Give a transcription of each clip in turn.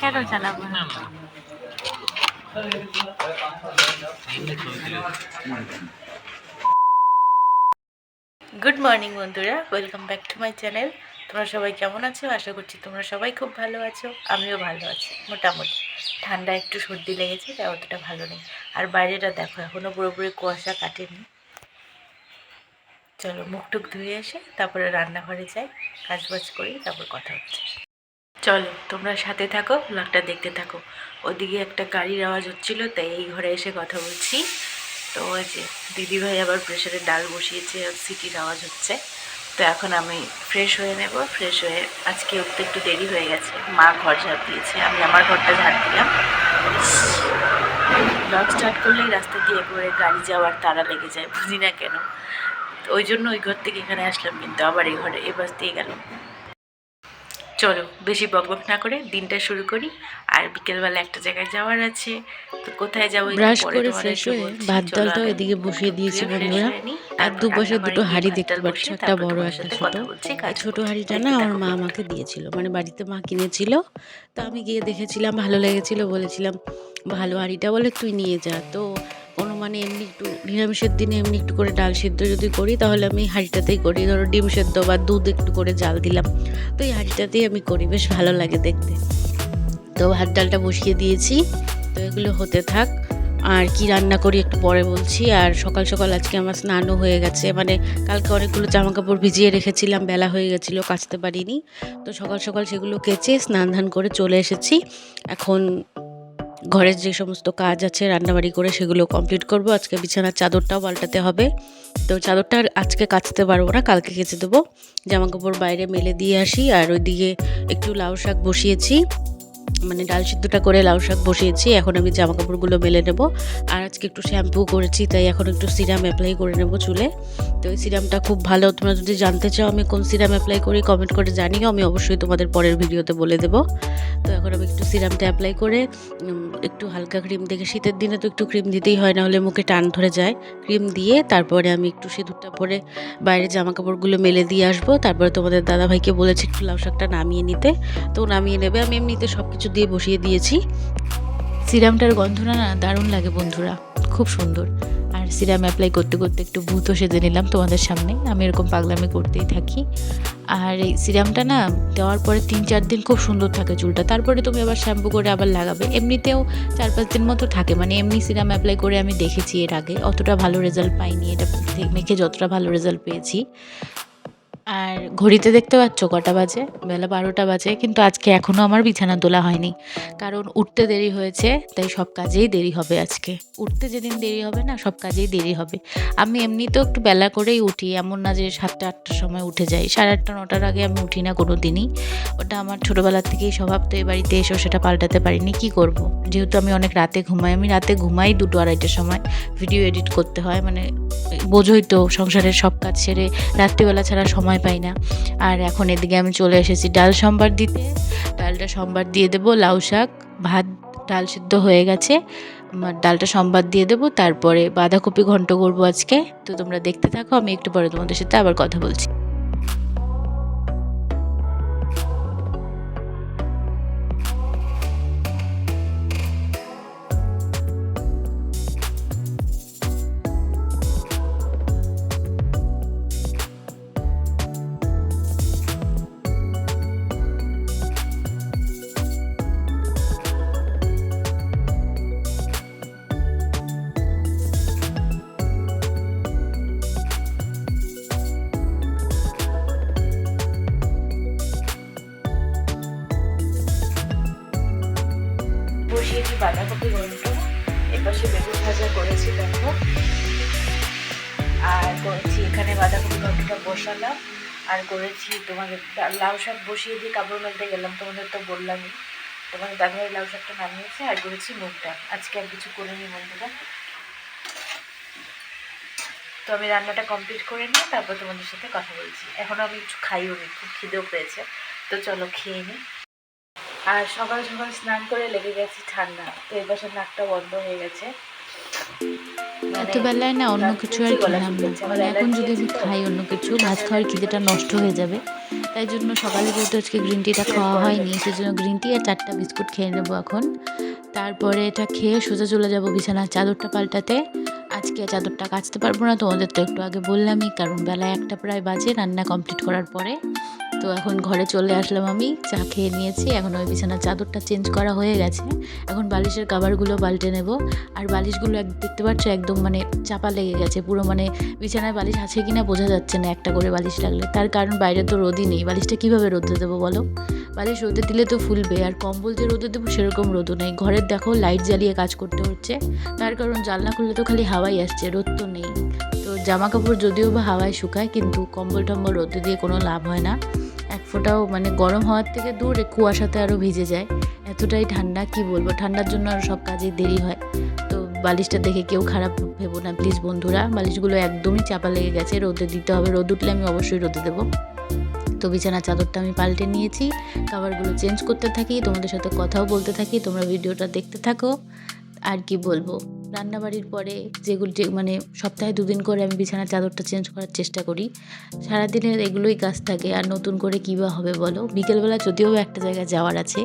কেন চালাবো না? গুড মর্নিং বন্ধুরা। Welcome back to my channel তোমরা সবাই কেমন আছো? আশা করছি তোমরা সবাই খুব ভালো আছো। আমিও ভালো আছি মোটামুটি। ঠান্ডা একটু সর্দি লেগেছে তাই অতটা ভালো নেই। আর বাইরেটা দেখো এখনও পুরোপুরি কুয়াশা কাটেনি। চলো মুখ টুক ধুয়ে এসে তারপরে রান্নাঘরে যাই কাজবাজ করি তারপর কথা হচ্ছে। চলো, তোমরা সাথে থাকো, ব্লগটা দেখতে থাকো। ওদিকে একটা গাড়ির আওয়াজ হচ্ছিল, তাই এই ঘরে এসে কথা বলছি। তো ওই যে, দিদিভাই আবার প্রেশারে ডাল বসিয়েছে, আর সিটির আওয়াজ হচ্ছে। তো এখন আমি ফ্রেশ হয়ে নেব ফ্রেশ হয়ে আজকে উঠতে একটু দেরি হয়ে গেছে। মা ঘর ঝাড় দিয়েছে, আমি আমার ঘরটা ঝাড় দিলাম। ব্লগ স্টার্ট করলেই রাস্তা দিয়ে একেবারে গাড়ি যাওয়ার তারা লেগে যায়, বুঝি না কেন। ওই জন্য ওই ঘর থেকে এখানে আসলাম, কিন্তু আবার এই ঘরে এ বাস দিয়ে গেলাম। চলো বেশি বকবক না করে দিনটা শুরু করি। আর বিকেলবেলা একটা জায়গায় যাওয়ার আছে। তো কোথায় যাব ব্রাশ করে ফ্রেশ হয়ে ভাত ডালটাও এদিকে বসিয়ে দিয়েছি বন্ধুরা। আর তারপর দুপাশে দুটো হাঁড়ি দেখতে পাচ্ছ একটা বড় একটা ছোট। ছোট। হাঁড়িটা না আমার মা আমাকে দিয়েছিল মানে বাড়িতে মা কিনেছিল। তো আমি গিয়ে দেখেছিলাম ভালো লেগেছিল বলেছিলাম ভালো হাঁড়িটা বলে তুই নিয়ে যা। তো কোনো মানে এমনি একটু নিরামিষের দিনে এমনি একটু করে ডাল সিদ্ধ যদি করি, তাহলে আমি হাঁড়িটাতেই করি। ধরো ডিম সেদ্ধ বা দুধ একটু করে জাল দিলাম। তো এই হাঁড়িটাতেই আমি করি, বেশ ভালো লাগে দেখতে। তো ভাত ডালটা বসিয়ে দিয়েছি। তো এগুলো হতে থাক। আর কি রান্না করি একটু পরে বলছি। আর সকাল সকাল আজকে আমার স্নানও হয়ে গেছে। মানে কালকে অনেকগুলো জামা কাপড় ভিজিয়ে রেখেছিলাম, বেলা হয়ে গেছিল, কাচতে পারিনি। তো সকাল সকাল সেগুলো কেচে স্নান ধান করে চলে এসেছি। এখন ঘরের যে সমস্ত কাজ আছে, রান্নাবাড়ি করে সেগুলো কমপ্লিট করব। আজকে বিছানার চাদরটাও পাল্টাতে হবে। তো চাদরটা আজকে কাচতে পারব না, কালকে কেচে দেবো। জামা কাপড় বাইরে মেলে দিয়ে আসি, আর ওইদিকে একটু লাউ শাক বসিয়েছি। মানে ডাল সিদ্ধটা করে লাউ শাক বসিয়েছি। এখন আমি জামা কাপড়গুলো মেলে নেব। আর আজকে একটু শ্যাম্পু করেছি, তাই এখন একটু সিরাম অ্যাপ্লাই করে নেব চুলে। তো এই সিরামটা খুব ভালো। তোমরা যদি জানতে চাও আমি কোন সিরাম অ্যাপ্লাই করি কমেন্ট করে জানিও। আমি অবশ্যই তোমাদের পরের ভিডিওতে বলে দেব। তো এখন আমি একটু সিরামটা অ্যাপ্লাই করে একটু হালকা ক্রিম দেখে শীতের দিনে তো একটু ক্রিম দিতেই হয় না হলে মুখে টান ধরে যায়। ক্রিম দিয়ে তারপরে আমি একটু সিঁদুরটা পরে বাইরে জামা কাপড়গুলো মেলে দিয়ে আসব। তারপরে তোমাদের দাদাভাইকে বলেছি একটু লাউ শাকটা নামিয়ে নিতে। তো নামিয়ে নেবে। আমি এমনিতে সব কিছু দিয়ে বসিয়ে দিয়েছি। সিরামটার গন্ধটা না দারুণ লাগে বন্ধুরা, খুব সুন্দর। আর সিরাম অ্যাপ্লাই করতে করতে একটু ভূতও সেজে নিলাম তোমাদের সামনে, আমি এরকম পাগলামি করতেই থাকি। আর এই সিরামটা না দেওয়ার পরে তিন চার দিন খুব সুন্দর থাকে চুলটা, তারপরে তুমি আবার শ্যাম্পু করে আবার লাগাবে। এমনিতেও চার পাঁচ দিন মতো থাকে মানে এমনি সিরাম অ্যাপ্লাই করে আমি দেখেছি এর আগে, অতটা ভালো রেজাল্ট পাইনি, এটা মেখে যতটা ভালো রেজাল্ট পেয়েছি। আর ঘড়িতে দেখতে পাচ্ছ কটা বাজে? বেলা বারোটা বাজে, কিন্তু আজকে এখনও আমার বিছানা তোলা হয়নি। কারণ উঠতে দেরি হয়েছে, তাই সব কাজেই দেরি হবে আজকে। উঠতে যেদিন দেরি হবে না, সব কাজেই দেরি হবে। আমি এমনিতেও একটু বেলা করেই উঠি, এমন না যে সাতটা, আটটার সময় উঠে যাই। সাড়ে আটটা, নটার আগে আমি উঠি না কোনো দিনই ওটা আমার ছোটোবেলার থেকেই স্বভাব, তো এই বাড়িতে এসেও সেটা পাল্টাতে পারিনি। কি করব। যেহেতু আমি অনেক রাতে ঘুমাই, আমি রাতে ঘুমাই দুটো আড়াইটার সময়। ভিডিও এডিট করতে হয় মানে বোঝোই তো সংসারের সব কাজ সেরে রাত্রিবেলা ছাড়া সময় পাই না। আর এখন এদিকে আমি চলে এসেছি ডাল সম্বার দিতে। ডালটা সম্বার দিয়ে দেবো, লাউ শাক, ভাত, ডাল সিদ্ধ হয়ে গেছে। আমার ডালটা সম্বাদ দিয়ে দেবো, তারপরে বাঁধাকপি ঘন্ট করব আজকে। তো তোমরা দেখতে থাকো, আমি একটু পরে তোমাদের সাথে আবার কথা বলছি। বসিয়েছি বাঁধাকপি ঘন্ট এপাশে বেগুন ভাজা করেছি দেখো। আর করেছি এখানে বাঁধাকপি ঘন্টটা বসালাম, আর করেছি তোমাদের লাউ শাক বসিয়ে দিয়ে কাপড় মেলতে গেলাম, তোমাদের তো বললামই। তোমাদের দাদাভাই লাউ শাকটা নামিয়েছে আর করেছি মুগ ডাল। আজকে আর কিছু করিনি বন্ধুরা তো আমি রান্নাটা কমপ্লিট করে নিয়ে তারপর তোমাদের সাথে কথা বলছি। এখনও আমি কিছু খাইও নি, খুব খিদেও পেয়েছে। তো চলো খেয়ে নিই আর সকাল সকাল স্নান করে লেগে গেছি ঠান্ডা। তো এই নাকটা বন্ধ হয়ে গেছে। মানে রাত্রিবেলায় না অন্য কিছু আর খেলাম না। মানে এখন যদি আমি খাই অন্য কিছু ভাত খাওয়ার খিদেটা নষ্ট হয়ে যাবে। তাই জন্য সকালে যেহেতু আজকে গ্রিন টিটা খাওয়া হয়নি সেজন্য গ্রিন টি আর চারটা বিস্কুট খেয়ে নেব এখন। তারপরে এটা খেয়ে সোজা চলে যাব বিছানার চাদরটা পাল্টাতে। আজকে চাদরটা কাচতে পারব না তোমাদের তো একটু আগে বললামই কারণ বেলা একটা প্রায় বাজে রান্না কমপ্লিট করার পরে। তো এখন ঘরে চলে আসলাম আমি, চা খেয়ে নিয়েছি। এখন ওই বিছানার চাদরটা চেঞ্জ করা হয়ে গেছে। এখন বালিশের কাভারগুলো পাল্টে নেব। আর বালিশগুলো এক দেখতে পাচ্ছ একদম মানে চাপা লেগে গেছে, পুরো মানে বিছানায় বালিশ আছে কিনা বোঝা যাচ্ছে না একটা করে বালিশ লাগলে। তার কারণ বাইরে তো রোদই নেই। বালিশটা কীভাবে রোদে দেবো বলো? বালিশ রোদে দিলে তো ফুলবে। আর কম্বল যে রোদে দেবো সেরকম রোদও নেই। ঘরের দেখো লাইট জ্বালিয়ে কাজ করতে হচ্ছে। তার কারণ জানলা খুললে তো খালি হাওয়াই আসছে, রোদ তো নেই। তো জামা কাপড় যদিও বা হাওয়ায় শুকায়, কিন্তু কম্বল টম্বল রোদে দিয়ে কোনো লাভ হয় না। এক ফোঁটাও মানে গরম হওয়ার থেকে দূরে কুয়াশাতে আরও ভিজে যায়। এতটাই ঠান্ডা, কি বলব? ঠান্ডার জন্য আরও সব কাজেই দেরি হয়। তো বালিশটা দেখে কেউ খারাপ ভেবো না প্লিজ বন্ধুরা। বালিশগুলো একদমই চাপা লেগে গেছে, রোদে দিতে হবে। রোদ উঠলে আমি অবশ্যই রোদে দেবো। তো বিছানা চাদরটা আমি পাল্টে নিয়েছি। খাবারগুলো চেঞ্জ করতে থাকি, তোমাদের সাথে কথাও বলতে থাকি, তোমরা ভিডিওটা দেখতে থাকো। আর কি বলব? রান্নাবাড়ির পরে যেগুলো যে মানে সপ্তাহে দুদিন করে আমি বিছানার চাদরটা চেঞ্জ করার চেষ্টা করি। সারাদিনের এগুলোই কাজ থাকে, আর নতুন করে কী বা হবে বলো? বিকেলবেলা যদিও একটা জায়গায় যাওয়ার আছে।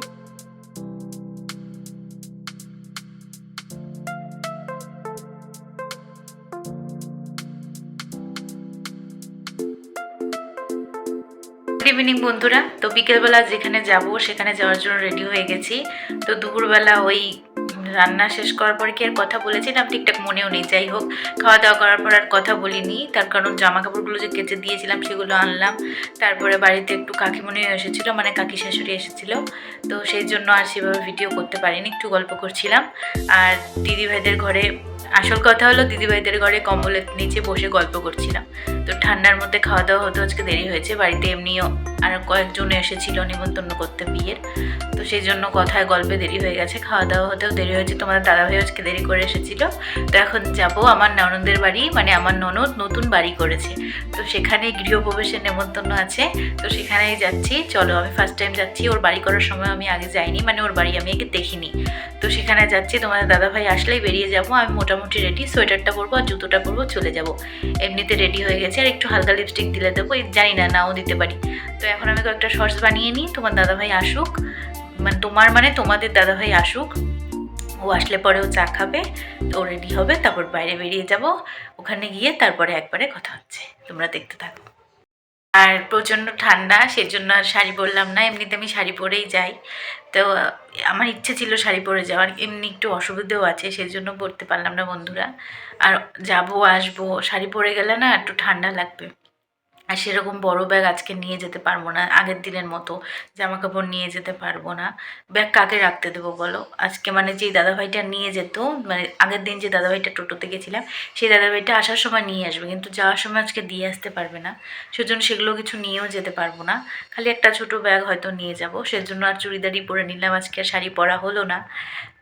গুড ইভিনিং বন্ধুরা। তো বিকেলবেলা যেখানে যাব, সেখানে যাওয়ার জন্য রেডি হয়ে গেছি। তো দুপুরবেলা ওই রান্না শেষ করার পর কি আর কথা বলেছিলাম ঠিকঠাক মনেও নেই। যাই হোক খাওয়া দাওয়া করার পর আর কথা বলিনি। তার কারণ জামা কাপড়গুলো যে কেচে দিয়েছিলাম সেগুলো আনলাম। তারপরে বাড়িতে একটু কাকিমণিও এসেছিল মানে কাকি শাশুড়ি এসেছিল। তো সেই জন্য আর সেভাবে ভিডিও করতে পারিনি, একটু গল্প করছিলাম। আর দিদিভাইদের ঘরে আসল কথা হলো দিদিভাইদের ঘরে কম্বলের নিচে বসে গল্প করছিলাম। তো ঠান্ডার মধ্যে খাওয়া দাওয়া হতে, আজকে দেরি হয়েছে, বাড়িতে এমনিও আর কয়েকজন এসেছিল নিমন্ত্রণ করতে বিয়ের। তো সেই জন্য কথায় গল্পে দেরি হয়ে গেছে খাওয়া দাওয়া হতেও দেরি হয়েছে, তোমাদের দাদাভাই আজকে দেরি করে এসেছিল। তো এখন যাব আমার ননদের বাড়ি মানে আমার ননদ নতুন বাড়ি করেছে। তো সেখানে গৃহপ্রবেশের নেমন্তন্ন আছে, তো সেখানেই যাচ্ছি। চলো, আমি ফার্স্ট টাইম যাচ্ছি, ওর বাড়ি করার সময় আমি আগে যাইনি মানে ওর বাড়ি আমি আগে দেখিনি। তো সেখানে যাচ্ছি, তোমাদের দাদাভাই আসলেই বেরিয়ে যাব, আমি মোটামুটি রেডি সোয়েটারটা পরবো আর জুতোটা পরবো, চলে যাব। এমনিতে রেডি হয়ে গেছে, আর একটু হালকা লিপস্টিক দিলে দেবো জানি না, নাও দিতে পারি। তো এখন আমি কয়েকটা শর্টস বানিয়ে নিই, তোমার দাদাভাই আসুক। মানে তোমার মানে তোমাদের দাদাভাই আসুক। ও আসলে পরে ও চা খাবে, ও রেডি হবে, তারপর বাইরে বেরিয়ে যাব। ওখানে গিয়ে তারপরে একবারে কথা হচ্ছে। তোমরা দেখতে থাকো। আর প্রচণ্ড ঠান্ডা, সেজন্য আর শাড়ি পরলাম না। এমনিতে আমি শাড়ি পরেই যাই। তো, আমার ইচ্ছে ছিল শাড়ি পরে যাওয়ার, এমনি একটু অসুবিধেও আছে সেই জন্য পরতে পারলাম না বন্ধুরা। আর যাব, আসব, শাড়ি পরে গেলে না একটু ঠান্ডা লাগবে। আর সেরকম বড় ব্যাগ আজকে নিয়ে যেতে পারব না, আগের দিনের মতো জামা কাপড় নিয়ে যেতে পারব না। ব্যাগ কাকে রাখতে দেবো বলো? আজকে মানে যে দাদাভাইটা নিয়ে যেত মানে আগের দিন যে দাদাভাইটা টোটোতে গেছিলাম, সেই দাদাভাইটা আসার সময় নিয়ে আসবে, কিন্তু যাওয়ার সময় আজকে দিয়ে আসতে পারবে না। সেজন্য সেগুলো কিছু নিয়েও যেতে পারব না। খালি একটা ছোট ব্যাগ হয়তো নিয়ে যাব, সেজন্য আর চুড়িদারই পরে নিলাম, আজকে আর শাড়ি পরা হলো না।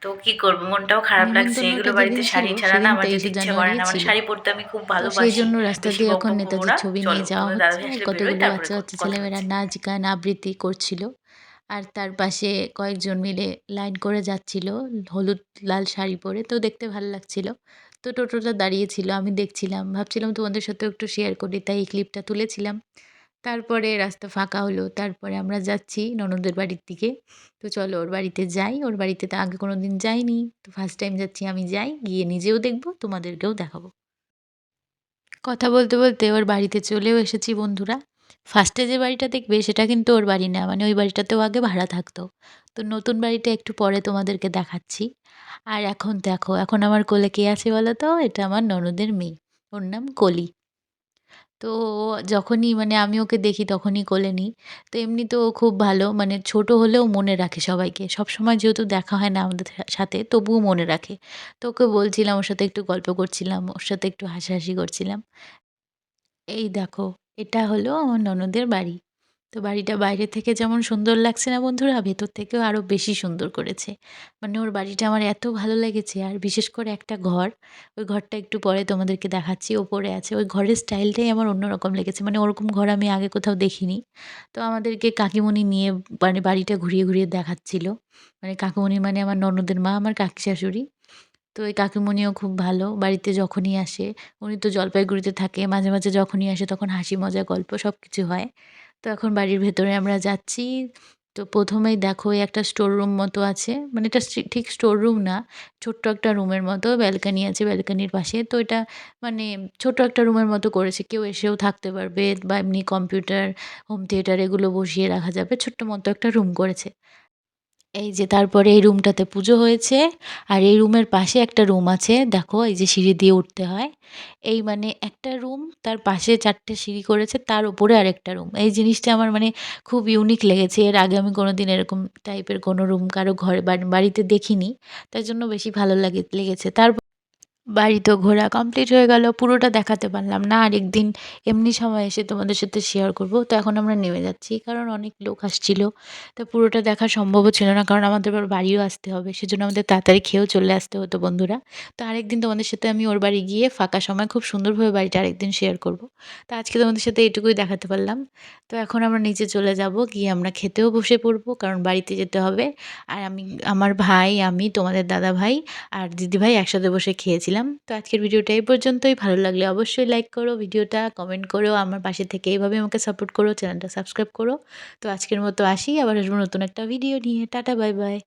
তো কি করব? মনটাও খারাপ লাগছে এগুলো বাড়িতে শাড়ি ছাড়া না আমার যেতে ইচ্ছে করে না মানে শাড়ি পরতে আমি খুব ভালোবাসি সেই জন্য রাস্তা দিয়ে এখন নেতাজির ছবি নিয়ে যাওয়া হচ্ছে কতগুলো বাচ্চা কথা ছেলেমেয়েরা নাচ গান আবৃত্তি করছিল আর তার পাশে কয়েকজন মিলে লাইন করে যাচ্ছিল হলুদ লাল শাড়ি পরে তো দেখতে ভালো লাগছিল। তো টোটোটা দাঁড়িয়েছিল আমি দেখছিলাম ভাবছিলাম তোমাদের সাথেও একটু শেয়ার করি তাই এই ক্লিপটা তুলেছিলাম। তারপরে রাস্তা ফাঁকা হলো, তারপরে আমরা যাচ্ছি ননদের বাড়ির দিকে। তো চলো ওর বাড়িতে যাই, ওর বাড়িতে তো আগে কোনো দিন যাইনি। তো ফার্স্ট টাইম যাচ্ছি, আমি যাই, গিয়ে নিজেও দেখব, তোমাদেরকেও দেখাবো। কথা বলতে বলতে ওর বাড়িতে চলেও এসেছি বন্ধুরা। ফার্স্টে যে বাড়িটা দেখবে, সেটা কিন্তু ওর বাড়ি না মানে ওই বাড়িটাতেও আগে ভাড়া থাকতো। তো নতুন বাড়িটা একটু পরে তোমাদেরকে দেখাচ্ছি। আর এখন দেখো, এখন আমার কোলে কে আছে বলো তো? এটা আমার ননদের মেয়ে, ওর নাম কলি। তো যখনই মানে আমি ওকে দেখি তখনই কোলে নিই। তো এমনি তো খুব ভালো মানে ছোট হলেও মনে রাখে সবাইকে। সব সময় যেহেতু দেখা হয় না আমাদের সাথে, তবুও মনে রাখে। তো ওকে বলছিলাম ওর সাথে একটু গল্প করছিলাম, ওর সাথে একটু হাসাহাসি করছিলাম। এই দেখো, এটা হলো আমার ননদের বাড়ি। তো বাড়িটা বাইরে থেকে যেমন সুন্দর লাগছে না বন্ধুরা, ভেতর থেকেও আরও বেশি সুন্দর করেছে। মানে ওর বাড়িটা আমার এত ভালো লেগেছে আর বিশেষ করে একটা ঘর, ওই ঘরটা একটু পরে তোমাদেরকে দেখাচ্ছি, ওপরে আছে। ওই ঘরের স্টাইলটাই আমার অন্যরকম লেগেছে মানে ওরকম ঘর আমি আগে কোথাও দেখিনি। তো আমাদেরকে কাকিমণি নিয়ে মানে বাড়িটা ঘুরিয়ে ঘুরিয়ে দেখাচ্ছিল। মানে কাকিমণি মানে আমার ননদের মা, আমার কাকি শাশুড়ি তো এই কাকিমণিও খুব ভালো, বাড়িতে যখনই আসে, উনি তো জলপাইগুড়িতে থাকে, মাঝে মাঝে যখনই আসে তখন হাসি মজা গল্প সব কিছু হয়। তো এখন বাড়ির ভেতরে আমরা যাচ্ছি। তো প্রথমেই দেখো একটা স্টোর রুম মতো আছে। মানে এটা ঠিক স্টোর রুম না, ছোট্ট একটা রুমের মতো ব্যালকানি আছে ব্যালকানির পাশে। তো এটা মানে ছোট একটা রুমের মতো করেছে। কেউ এসেও থাকতে পারবে বা এমনি কম্পিউটার হোম থিয়েটার এগুলো বসিয়ে রাখা যাবে। ছোট্ট মতো একটা রুম করেছে। এই যে তারপরে এই রুমটাতে পুজো হয়েছে, আর এই রুমের পাশে একটা রুম আছে, দেখো এই যে সিঁড়ি দিয়ে উঠতে হয়। এই মানে একটা রুম, তার পাশে চারটে সিঁড়ি করেছে, তার উপরে আরেকটা রুম। এই জিনিসটা আমার মানে খুব ইউনিক লেগেছে। এর আগে আমি কোনো দিন এরকম টাইপের কোনো রুম কারও ঘরে বাড়িতে দেখিনি তাই জন্য বেশি ভালো লাগে, লেগেছে। তারপর বাড়ি তো ঘোরা কমপ্লিট হয়ে গেল, পুরোটা দেখাতে পারলাম না। আরেকদিন এমনি সময় এসে তোমাদের সাথে শেয়ার করব। তো এখন আমরা নেমে যাচ্ছি, কারণ অনেক লোক আসছিল। তো পুরোটা দেখা সম্ভবও ছিল না, কারণ আমাদের আবার বাড়িও আসতে হবে। সেজন্য আমাদের তাড়াতাড়ি খেয়েও চলে আসতে হতো বন্ধুরা। তো আরেকদিন তোমাদের সাথে আমি ওর বাড়ি গিয়ে ফাঁকা সময় খুব সুন্দরভাবে বাড়িটা আরেকদিন শেয়ার করব। তো আজকে তোমাদের সাথে এটুকুই দেখাতে পারলাম। তো এখন আমরা নিচে চলে যাব, গিয়ে আমরা খেতেও বসে পড়ব, কারণ বাড়িতে যেতে হবে। আর আমি, আমার ভাই, আমি, তোমাদের দাদা ভাই আর দিদিভাই একসাথে বসে খেয়েছিলাম তো আজকের ভিডিওটা এই পর্যন্তই। ভালো লাগলে অবশ্যই লাইক করো, ভিডিওটা কমেন্ট করো, আমার পাশে থেকে এইভাবে আমাকে সাপোর্ট করো চ্যানেলটা সাবস্ক্রাইব করো। তো আজকের মতো আসি, আবার আসব নতুন একটা ভিডিও নিয়ে। Tata bye bye